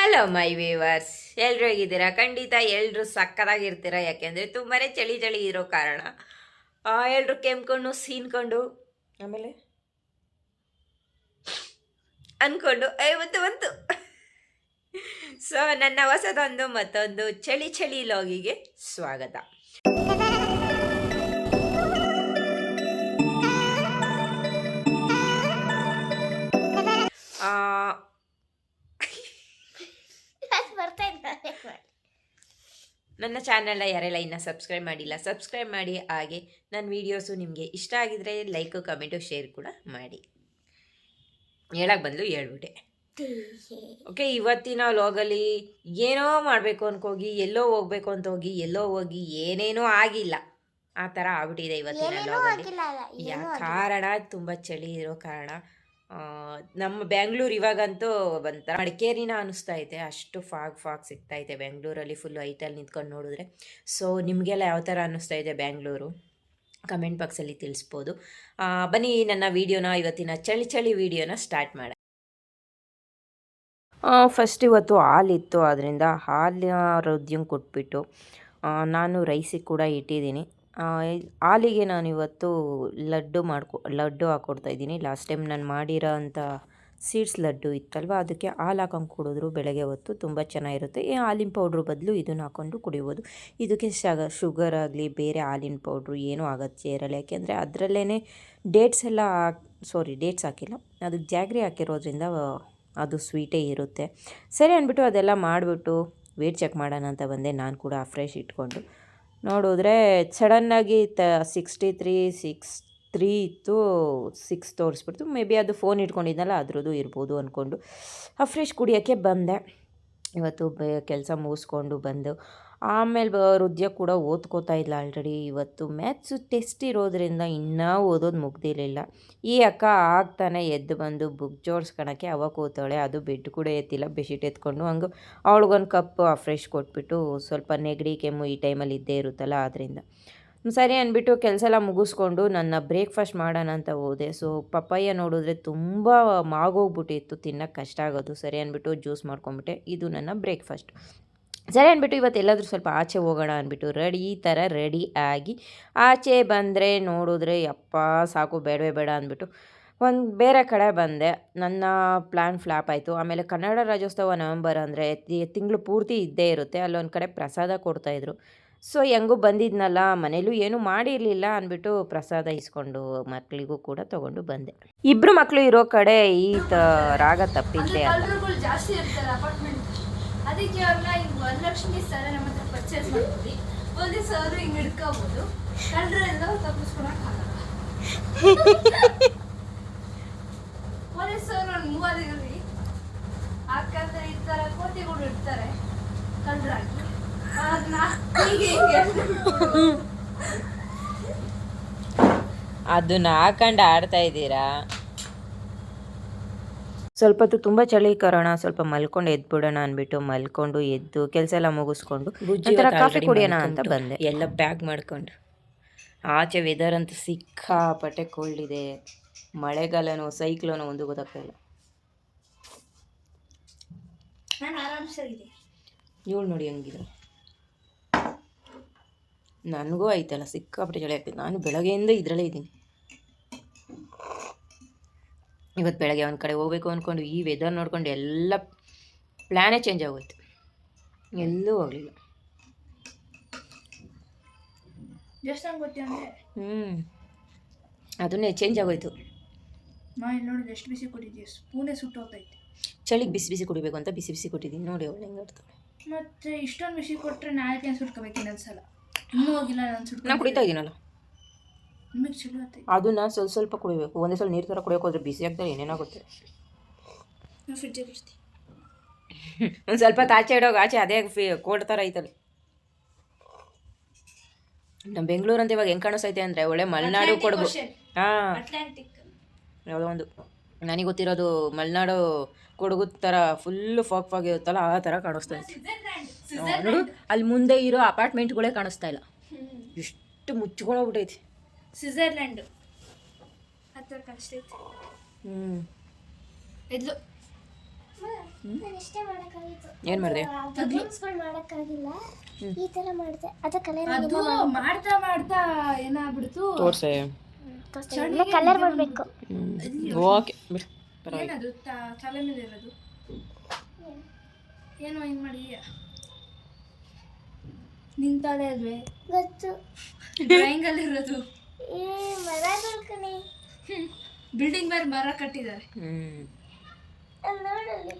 Hello my viewers ಎಲ್ಲರೂ ಹೇಗಿದ್ದೀರಾ? ಖಂಡಿತ ಎಲ್ಲರೂ ಸಕ್ಕತ್ತಾಗಿರ್ತೀರಾ ಯಾಕೆಂದರೆ ತುಂಬಾ ಚಳಿ ಚಳಿ ಇರೋ ಕಾರಣ. ಎಲ್ಲರೂ ಕೆಮ್ಕೊಂಡು, ಸೀನ್ಕೊಂಡು, ಆಮೇಲೆ? ಅಂದ್ಕೊಂಡು ಐವತ್ತು ಬಂತು ಸೊ ನನ್ನ ಹೊಸದೊಂದು ಮತ್ತೊಂದು ಚಳಿ ಚಳಿ ಲಾಗಿಗೆ ಸ್ವಾಗತ. ನನ್ನ ಚಾನಲ್ನ ಯಾರೆಲ್ಲ ಇನ್ನೂ ಸಬ್ಸ್ಕ್ರೈಬ್ ಮಾಡಿಲ್ಲ ಸಬ್ಸ್ಕ್ರೈಬ್ ಮಾಡಿ. ಹಾಗೆ ನನ್ನ ವೀಡಿಯೋಸು ನಿಮಗೆ ಇಷ್ಟ ಆಗಿದ್ರೆ ಲೈಕು ಕಮೆಂಟು ಶೇರ್ ಕೂಡ ಮಾಡಿ. ಹೇಳಕ್ಕೆ ಬಂದು ಹೇಳ್ಬಿಟ್ಟೆ. ಓಕೆ ಇವತ್ತಿನ ಲಾಗಲ್ಲಿ ಏನೋ ಮಾಡಬೇಕು ಅನ್ಕೋಗಿ ಎಲ್ಲೋ ಹೋಗ್ಬೇಕು ಅಂತ ಹೋಗಿ ಎಲ್ಲೋ ಹೋಗಿ ಏನೇನೋ ಆಗಿಲ್ಲ. ಆ ಥರ ಆಗ್ಬಿಟ್ಟಿದೆ ಇವತ್ತಿನ ಲೋಗಲ್ಲಿ ಲಾಗಲ್ಲಿ ಆಗಿಲ್ಲ ಯಾ ಆಗಿಲ್ಲ. ಕಾರಣ? ತುಂಬ ಚಳಿ ಇರೋ ಕಾರಣ. ನಮ್ಮ ಬ್ಯಾಂಗ್ಳೂರ್ ಇವಾಗಂತೂ ಒಂಥರ ಮಡಿಕೇರಿನ ಅನಿಸ್ತಾ ಇದೆ. ಅಷ್ಟು ಫಾಗ್ ಫಾಗ್ ಸಿಗ್ತಾ ಇದೆ. ಬ್ಯಾಂಗ್ಳೂರಲ್ಲಿ ಫುಲ್ ಐಟಲ್ಲಿ ನಿಂತ್ಕೊಂಡು ನೋಡಿದ್ರೆ. ಸೊ ನಿಮಗೆಲ್ಲ ಯಾವ ಥರ ಅನ್ನಿಸ್ತಾ ಇದೆ ಬ್ಯಾಂಗ್ಳೂರು ಕಮೆಂಟ್ ಬಾಕ್ಸಲ್ಲಿ ತಿಳಿಸ್ಬೋದು. ಬನ್ನಿ ನನ್ನ ವೀಡಿಯೋನ, ಇವತ್ತಿನ ಚಳಿ ಚಳಿ ವೀಡಿಯೋನ ಸ್ಟಾರ್ಟ್ ಮಾಡ ಫಸ್ಟ್ ಇವತ್ತು ಹಾಲಿತ್ತು ಅದರಿಂದ ಹಾಲು ಆರೋಗ್ಯ ಕೊಟ್ಬಿಟ್ಟು ನಾನು ರೈಸಿಗೆ ಕೂಡ ಇಟ್ಟಿದ್ದೀನಿ. ಹಾಲಿಗೆ ನಾನು ಇವತ್ತು ಲಡ್ಡು ಮಾಡ್ಕೊ, ಲಡ್ಡು ಹಾಕ್ಕೊಡ್ತಾ ಇದ್ದೀನಿ. ಲಾಸ್ಟ್ ಟೈಮ್ ನಾನು ಮಾಡಿರೋ ಅಂಥ ಸೀಡ್ಸ್ ಲಡ್ಡು ಇತ್ತಲ್ವ, ಅದಕ್ಕೆ ಹಾಲು ಹಾಕೊಂಡು ಕುಡಿದ್ರು ಬೆಳಗ್ಗೆ ಹೊತ್ತು. ತುಂಬ ಚೆನ್ನಾಗಿರುತ್ತೆ. ಈ ಹಾಲಿನ ಪೌಡ್ರ್ ಬದಲು ಇದನ್ನು ಹಾಕ್ಕೊಂಡು ಕುಡಿಬೋದು. ಇದಕ್ಕೆ ಶಗ ಶುಗರ್ ಆಗಲಿ, ಬೇರೆ ಹಾಲಿನ ಪೌಡ್ರು ಏನೂ ಆಗತ್ತೆ ಇರಲ್ಲ. ಯಾಕೆಂದರೆ ಅದರಲ್ಲೇ ಡೇಟ್ಸ್ ಎಲ್ಲ ಸಾರಿ ಡೇಟ್ಸ್ ಹಾಕಿಲ್ಲ. ಅದು ಜಾಗ್ರಿ ಹಾಕಿರೋದ್ರಿಂದ ಅದು ಸ್ವೀಟೇ ಇರುತ್ತೆ. ಸರಿ ಅಂದ್ಬಿಟ್ಟು ಅದೆಲ್ಲ ಮಾಡಿಬಿಟ್ಟು ವೇಟ್ ಚೆಕ್ ಮಾಡೋಣ ಅಂತ ಬಂದೆ. ನಾನು ಕೂಡ ಫ್ರೆಶ್ ಇಟ್ಕೊಂಡು. ನೋಡಿದ್ರೆ ಸಡನ್ನಾಗಿ ತ ಸಿಕ್ಸ್ಟಿ ತ್ರೀ ಸಿಕ್ಸ್ ತ್ರೀ ಇತ್ತು ಸಿಕ್ಸ್ ತೋರಿಸ್ಬಿಡ್ತು. ಮೇ ಬಿ ಅದು ಫೋನ್ ಇಟ್ಕೊಂಡಿದ್ನಲ್ಲ, ಅದ್ರದ್ದು ಇರ್ಬೋದು ಅಂದ್ಕೊಂಡು ಆ ಫ್ರೆಶ್ ಕುಡಿಯೋಕ್ಕೆ ಬಂದೆ. ಇವತ್ತು ಕೆಲಸ ಮುಗಿಸ್ಕೊಂಡು ಬಂದು ಆಮೇಲೆ ಹೃದಯ ಕೂಡ ಓದ್ಕೋತಾ ಇಲ್ಲ ಆಲ್ರೆಡಿ ಇವತ್ತು ಮ್ಯಾಥ್ಸು ಟೆಸ್ಟ್ ಇರೋದ್ರಿಂದ ಇನ್ನೂ ಓದೋದು ಮುಗ್ದಿರಲಿಲ್ಲ. ಈ ಅಕ್ಕ ಆಗ್ತಾನೆ ಎದ್ದು ಬಂದು ಬುಕ್ ಜೋಡಿಸ್ಕೊಳಕ್ಕೆ ಅವಾಗ ಕೂತಾಳೆ ಅದು ಬೆಡ್ ಕೂಡ ಎತ್ತಿಲ್ಲ. ಬೆಡ್ಶೀಟ್ ಎತ್ಕೊಂಡು ಹಂಗೆ ಅವಳಿಗೊಂದು ಕಪ್ ಫ್ರೆಶ್ ಕೊಟ್ಬಿಟ್ಟು ಸ್ವಲ್ಪ ನೆಗಡಿ, ಕೆಮ್ಮು ಈ ಟೈಮಲ್ಲಿ ಇದ್ದೇ ಇರುತ್ತಲ್ಲ ಆದ್ದರಿಂದ ಸರಿ ಅಂದ್ಬಿಟ್ಟು ಕೆಲಸ ಎಲ್ಲ ಮುಗಿಸ್ಕೊಂಡು ನನ್ನ ಬ್ರೇಕ್ಫಾಸ್ಟ್ ಮಾಡೋಣ ಅಂತ ಹೋದೆ. ಸೊ ಪಪ್ಪಾಯ ನೋಡಿದ್ರೆ ತುಂಬ ಮಾಗೋಗ್ಬಿಟ್ಟಿತ್ತು. ತಿನ್ನೋಕ್ಕೆ ಕಷ್ಟ ಆಗೋದು. ಸರಿ ಅಂದ್ಬಿಟ್ಟು ಜ್ಯೂಸ್ ಮಾಡ್ಕೊಂಬಿಟ್ಟೆ ಇದು ನನ್ನ ಬ್ರೇಕ್ಫಾಸ್ಟ್ ಸರಿ ಅಂದ್ಬಿಟ್ಟು ಇವತ್ತು ಎಲ್ಲಾದರೂ ಸ್ವಲ್ಪ ಆಚೆ ಹೋಗೋಣ ಅಂದ್ಬಿಟ್ಟು ರೆಡಿ ಈ ಥರ ರೆಡಿ ಆಗಿ ಆಚೆ ಬಂದರೆ ನೋಡಿದ್ರೆ, ಯಪ್ಪ ಸಾಕು, ಬೇಡವೇ ಬೇಡ ಅಂದ್ಬಿಟ್ಟು ಒಂದು ಬೇರೆ ಕಡೆ ಬಂದೆ. ನನ್ನ ಪ್ಲ್ಯಾನ್ ಫ್ಲಾಪ್ ಆಯಿತು. ಆಮೇಲೆ ಕನ್ನಡ ರಾಜ್ಯೋತ್ಸವ ನವೆಂಬರ್ ಅಂದರೆ ತಿಂಗಳು ಪೂರ್ತಿ ಇದ್ದೇ ಇರುತ್ತೆ. ಅಲ್ಲೊಂದು ಕಡೆ ಪ್ರಸಾದ ಕೊಡ್ತಾಯಿದ್ರು ಸೊ ಹೆಂಗೂ ಬಂದಿದ್ನಲ್ಲ, ಮನೇಲೂ ಏನೂ ಮಾಡಿರಲಿಲ್ಲ ಅಂದ್ಬಿಟ್ಟು ಪ್ರಸಾದ ಇಸ್ಕೊಂಡು ಮಕ್ಕಳಿಗೂ ಕೂಡ ತೊಗೊಂಡು ಬಂದೆ. ಇಬ್ಬರು ಮಕ್ಕಳು ಇರೋ ಕಡೆ ಈ ತ, ರಾಗ ತಪ್ಪಿದ್ದೆ ಅಲ್ಲ. ಅದಕ್ಕೆ ಅವ್ರನ್ನ ಈ ವರಲಕ್ಷ್ಮಿ ಸರ ನಮ್ಮ ಹತ್ರ ಪರ್ಚೇಸ್ ಮಾಡ್ತೀವಿ. ಒಂದೇ ಸರ್ ಹಿಂಗ್ ಹಿಡ್ಕೋಬಹುದು ಕಳ್ಳರೆಲ್ಲ ತಪ್ಪಿಸ್ಕೊಳಕ್ ಆಗಲ್ಲ. ಪೊಲೀಸ್ ಸರ್ ಒಂದು ಮೂವರಿಗಲ್ಲಿ ಈ ಕೋತಿಗಳು ಹಿಂಗೆ ಅದನ್ನ ಹಾಕೊಂಡು ಆಡ್ತಾ ಇದ್ದೀರಾ? ಸ್ವಲ್ಪ ಹೊತ್ತು ತುಂಬಾ ಚಳಿ ಕರೋಣ ಸ್ವಲ್ಪ ಮಲ್ಕೊಂಡು ಎದ್ಬಿಡೋಣ ಅಂದ್ಬಿಟ್ಟು ಮಲ್ಕೊಂಡು ಎದ್ದು ಕೆಲಸ ಎಲ್ಲ ಮುಗಿಸ್ಕೊಂಡು ಕಾಫಿ ಕುಡಿಯೋಣ ಅಂತ ಬಂದೆ. ಎಲ್ಲ ಬ್ಯಾಗ್ ಮಾಡ್ಕೊಂಡು. ಆಚೆ ವೆದರ್ ಅಂತ ಸಿಕ್ಕಾಪಟ್ಟೆ ಕೋಲ್ಡ್ ಇದೆ. ಮಳೆಗಾಲನೋ ಸೈಕ್ಲೋನೋ ಒಂದು ಗೊತ್ತಾಗ್ತಾ ಇಲ್ಲ. ನಾನು ಆರಾಮ್ಸಾಗಿದೆ ಇವಳು ನೋಡಿ ಹಂಗಿದೆ. ನನಗೂ ಆಯ್ತಲ್ಲ ಸಿಕ್ಕಾಪಟ್ಟೆ ಚಳಿ ಆಗ್ತದೆ. ನಾನು ಬೆಳಗ್ಗೆಯಿಂದ ಇದರಲ್ಲೇ ಇದ್ದೀನಿ. ಇವತ್ತು ಬೆಳಗ್ಗೆ ಒಂದು ಕಡೆ ಹೋಗ್ಬೇಕು ಅಂದ್ಕೊಂಡು ಈ ವೆದರ್ ನೋಡ್ಕೊಂಡು ಎಲ್ಲ ಪ್ಲ್ಯಾನೇ ಚೇಂಜ್ ಆಗೋಯ್ತು. ಎಲ್ಲೂ ಹೋಗಲಿಲ್ಲ. ಹ್ಞೂ ಅದನ್ನೇ ಚೇಂಜ್ ಆಗೋಯ್ತು. ನೋಡಿದ್ರೆ ಎಷ್ಟು ಬಿಸಿ ಕೊಟ್ಟಿದ್ದೀವಿ ಸ್ಪೂನೇ ಸುಟ್ಟೋಗ್ತೈತೆ ಚಳಿಗೆ ಬಿಸಿ ಬಿಸಿ ಕುಡಿಬೇಕು ಅಂತ ಬಿಸಿ ಬಿಸಿ ಕೊಟ್ಟಿದ್ದೀನಿ. ನೋಡಿ ಅವಳು ಹೆಂಗೆ ಆಡ್ತಾಳೆ ಮತ್ತೆ ಇಷ್ಟೊಂದು ಬಿಸಿ ಕೊಟ್ಟರೆ ನಾಲ್ಕು ಸುಟ್ಕೋಬೇಕು ಇನ್ನೊಂದ್ಸಲ? ಇನ್ನೂ ಹೋಗಿಲ್ಲ ನಾನು ಸುಟ್ಕೊ ನಾನು ಕುಡಿತಾ ಇದ್ದೀನಲ್ಲ ನಿಮಗೆ ಚಲೋ ಆತೈತೆ. ಅದನ್ನ ಸ್ವಲ್ಪ ಸ್ವಲ್ಪ ಕುಡಿಬೇಕು. ಒಂದೇ ಸಲ ನೀರು ಥರ ಕುಡಿಯೋಕೆ ಹೋದ್ರೆ ಬಿಸಿ ಆಗ್ತಾರೆ ಏನೇನಾಗುತ್ತೆ ನಾನು ಫ್ರಿಜ್ಜಲ್ಲಿ ಒಂದು ಸ್ವಲ್ಪ ಆಚೆ ಇಡೋಗ ಆಚೆ ಅದೇ ಫಿ ಕೋಲ್ಡ್ ಥರ ಐತಲ್ಲಿ. ನಮ್ಮ ಬೆಂಗಳೂರು ಅಂತ ಇವಾಗ ಹೆಂಗೆ ಕಾಣಿಸ್ತೈತೆ ಅಂದರೆ ಒಳ್ಳೆ ಮಲೆನಾಡು ಕೊಡಗು. ಹಾಂ. ಯಾವುದೋ ಒಂದು. ನನಗೆ ಗೊತ್ತಿರೋದು ಮಲೆನಾಡು ಕೊಡಗು ಥರ ಫುಲ್ಲು ಫಾಗ್ ಫಾಗ್ ಇರುತ್ತಲ್ಲ ಆ ಥರ ಕಾಣಿಸ್ತೈತೆ ನೋಡು ಅಲ್ಲಿ ಮುಂದೆ ಇರೋ ಅಪಾರ್ಟ್ಮೆಂಟ್ಗಳೇ ಕಾಣಿಸ್ತಾ ಇಲ್ಲ. ಎಷ್ಟು ಮುಚ್ಕೊಂಡೋಗ್ಬಿಟ್ಟೈತಿ ಸ್ವಿಟ್ಜರ್ಲ್ಯಾಂಡ್ ಹತ್ರ ಕಾಣಿಸ್ತೈತೆ ಹ್ಞೂ ಎದ್ಲು ನಾನು ಇಷ್ಟೇ ಮಾಡಕ್ಕಾಗಿತ್ತು. ಏನು ಮಾಡಿದೆ? ಮಾಡಕ್ಕಾಗಿಲ್ಲ. ಈ ತರ ಮಾಡಿದೆ. ಅದ ಕಲರ್ ಅದು ಮಾಡ್ತಾ ಮಾಡ್ತಾ ಏನಾಗ್ಬಿಡ್ತು? ತೋರ್ಸೆ. ಕಲರ್ ಮಾಡ್ಬೇಕು. ಓಕೆ ಬಿಡು. ಪರವಾಗಿಲ್ಲ. ಏನದು? ತ- ತಲೆ ಮೇಲೆ ಇರೋದು? ಏನೋ ಹಿಂಗ್ ಮಾಡಿ? ನಿನ್ ತಲೆ ಅಲ್ವೇ? ಗೊತ್ತು. ಡ್ರಾಯಿಂಗ್ ಅಲ್ಲಿ ಇರೋದು ಬಿಲ್ಡಿಂಗ್ ಮೇಲೆ ಮರ ಕಟ್ಟಿದ್ದಾರೆ. ಹ್ಞೂ ಅಲ್ಲಿ ನೋಡಲ್ಲಿ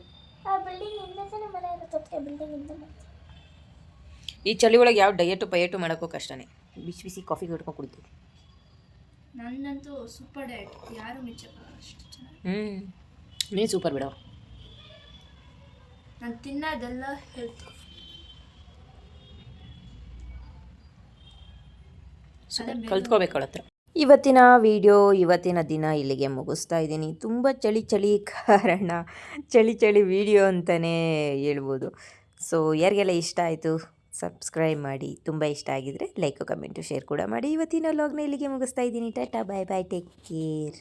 ಆ ಬಿಲ್ಡಿಂಗ್ ಹಿಂದೆ ಮರ ಇರುತ್ತೆ ಬಿಲ್ಡಿಂಗ್ ಹಿಂದೆ ಈ ಚಳಿ ಒಳಗೆ ಯಾವ ಡಯಟು ಪಯಟು ಮಾಡೋಕ್ಕೂ ಕಷ್ಟನೇ. ಬಿಸಿ ಬಿಸಿ ಕಾಫಿ ಕಟ್ಕೊಂಡು ಕುಡಿತೀವಿ. ನಂದಂತೂ ಸೂಪರ್ ಡಯಟ್ ಯಾರು ಮಿಚ್ಚ ಅಷ್ಟು ಚೆನ್ನಾಗಿ. ಹ್ಞೂ ನೀನು ಸೂಪರ್ ಬಿಡೋ ನಾನು ತಿನ್ನೋದೆಲ್ಲ ಹೆಲ್ತ್ ಕಲ್ತ್ಕೋಬೇಕು ಅವಳ ಹತ್ರ ಇವತ್ತಿನ ವಿಡಿಯೋ ಇವತ್ತಿನ ದಿನ ಇಲ್ಲಿಗೆ ಮುಗಿಸ್ತಾ ಇದ್ದೀನಿ. ತುಂಬ ಚಳಿ ಚಳಿ ಕಾರಣ ಚಳಿ ಚಳಿ ವಿಡಿಯೋ ಅಂತಲೇ ಹೇಳ್ಬೋದು. ಸೊ ಯಾರಿಗೆಲ್ಲ ಇಷ್ಟ ಆಯಿತು ಸಬ್ಸ್ಕ್ರೈಬ್ ಮಾಡಿ. ತುಂಬ ಇಷ್ಟ ಆಗಿದರೆ ಲೈಕು ಕಮೆಂಟು ಶೇರ್ ಕೂಡ ಮಾಡಿ. ಇವತ್ತಿನ ಲಾಗ್ನ ಇಲ್ಲಿಗೆ ಮುಗಿಸ್ತಾ ಇದ್ದೀನಿ. Tata bye bye take care